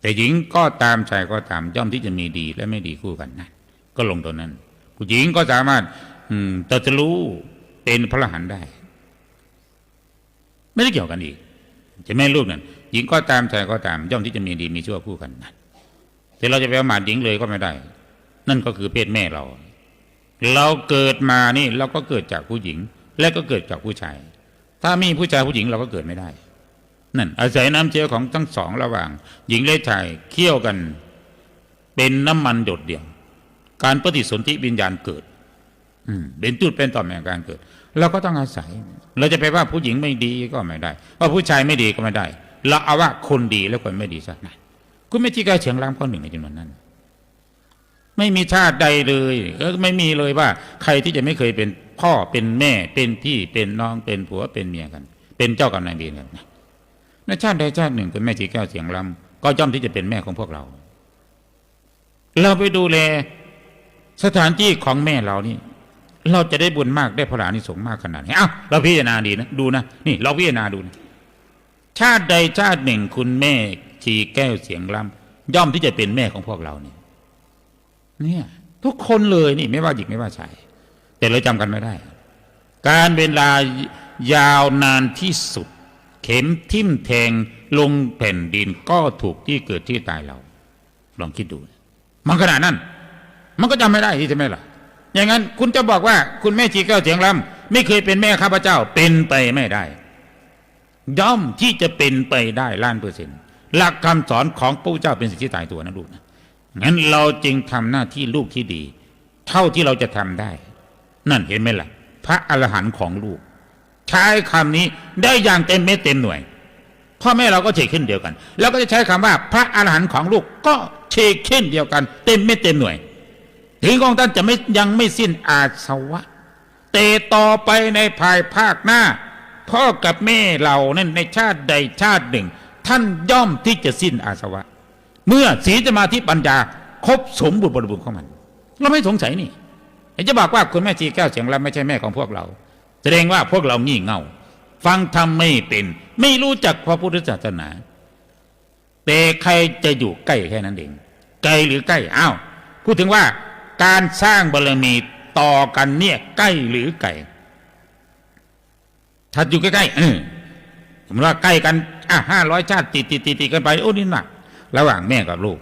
แต่หญิงก็ตามชายก็ตามย่อมที่จะมีดีและไม่ดีคู่กันนะก็ลงตัวนั้น ผู้หญิงก็สามารถ อืมตรัสรู้เป็นพระรหันต์ได้ ไม่ได้เกี่ยวกันอีกจะแม่ลูกนั่นหญิงก็ตามชายก็ตาม ย่อมที่จะมีดีมีชั่วคู่กันนะแต่เราจะไปประมาทหญิงเลยก็ไม่ได้ นั่นก็คือเพศแม่เรา เราเกิดมานี่เราก็เกิดจากผู้หญิง และก็เกิดจากผู้ชาย ถ้ามีผู้ชายผู้หญิงเราก็เกิดไม่ได้ นั่นอาศัยน้ำเชื้อของทั้งสองระหว่าง หญิงและชายเคี่ยวกัน เป็นน้ำมันหยดเดียว การปฏิสนธิวิญญาณเกิดอืเป็นจุดเป็นต่อมแห่งการเกิดเราก็ต้องอาศัย เราจะไปว่าผู้หญิงไม่ดีก็ไม่ได้ว่าผู้ชายไม่ดีก็ไม่ได้ เราเอาว่าคนดีและคนไม่ดีสักหน่อยคุณไม่ที่กาเฉียงรามข้อหนึ่งในจำนวนนั้น ไม่มีชาติใดเลยเออไม่มีเลยว่า ใครที่จะไม่เคยเป็นพ่อเป็นแม่เป็นพี่เป็นน้องเป็นผัวเป็นเมียกัน เป็นเจ้ากรรมนายเวรกันนะ ในชาติใดชาติหนึ่งคุณแม่ชีแก้วเสียงลำก็ย่อมที่จะเป็นแม่ของพวกเรา เราไปดูแลสถานที่ของแม่เรานี่ เราจะได้บุญมากได้พระอานิสงส์มากขนาดไหนเอ้าเราพิจารณาดีนะดูนะนี่ เราพิจารณาดูนะชาติใดชาติหนึ่งคุณแม่ชีแก้วเสียงลำย่อมที่จะเป็นแม่ของพวกเราเนี่ยเนี่ยทุกคนเลยนี่ไม่ว่าหญิงไม่ว่าชายแต่เราจำกันไม่ได้ การเวลายาวนานที่สุด ข็มทิ่มแทงลงแผ่นดินก็ถูกที่เกิดที่ตายเรา ลองคิดดู มันขนาดนั้น มันก็จำไม่ได้ที่ใช่ไหมล่ะ อย่างนั้นคุณจะบอกว่าคุณแม่ชีแก้วเสียงลำไม่เคยเป็นแม่ข้าพเจ้าเป็นไปไม่ได้ ย่อมที่จะเป็นไปได้ล้านเปอร์เซ็นต์หลักคำสอนของพระเจ้าเป็นสิ่งที่ตายตัวนะลูกนะงั้นเราจึงทำหน้าที่ลูกที่ดี เท่าที่เราจะทำได้ นั่นเห็นไหมล่ะ พระอรหันต์ของลูก ใช้คำนี้ได้อย่างเต็มเม็ดเต็มหน่วย พ่อแม่เราก็เชกขึ้นเดียวกัน แล้วก็จะใช้คำว่าพระอรหันต์ของลูกก็เชกขึ้นเดียวกัน เต็มเม็ดเต็มหน่วยถึงของท่านจะไม่ยังไม่สิ้นอาสวะแต่ต่อไปในภายภาคหน้า พ่อกับแม่เรานั่นในชาติใดชาติหนึ่ง ท่านย่อมที่จะสิ้นอาสวะ เมื่อศีลสมาธิปัญญาครบสมบูรณ์บริบูรณ์ของมัน เราไม่สงสัยนี่จะบอกว่าคุณแม่ชีแก้วเสียงลำไม่ใช่แม่ของพวกเรา แสดงว่าพวกเรางี่เง่า ฟังธรรมไม่เป็น ไม่รู้จักพระพุทธศาสนา แต่ใครจะอยู่ใกล้แค่นั้นเอง ไกลหรือใกล้อ้าวพูดถึงว่าการสร้างบารมีต่อกันเนี่ยใกล้หรือไกลถ้าอยู่ใกล้ๆเออผมว่าใกล้กันอะห้าร้อยชาติติดติดติดติดกันไปโอ้นี่หนัก ระหว่างแม่กับลูก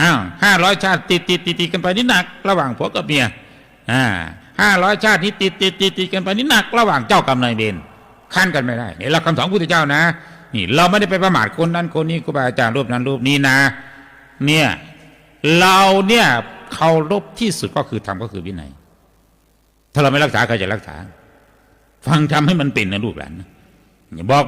อ้าวห้าร้อยชาติติดติดติดติดกันไปนี่หนัก ระหว่างผัวกับเมียอ่า ห้าร้อยชาตินี้ติดติดติดติดกันไปนี่หนักระหว่างเจ้ากรรมนายเวรขั้นกันไม่ได้นี่หลักคำสอนพุทธเจ้านะ นี่เราไม่ได้ไปประมาทคนนั้นคนนี้ครูบาอาจารย์รูปนั้นรูปนี้นะ เนี่ยเราเนี่ยเคารพที่สุดก็คือธรรมก็คือวินัย ถ้าเราไม่รักษาใครจะรักษา ฟังทำให้มันเป็นนะลูกหลานนะอย่าบอกว่า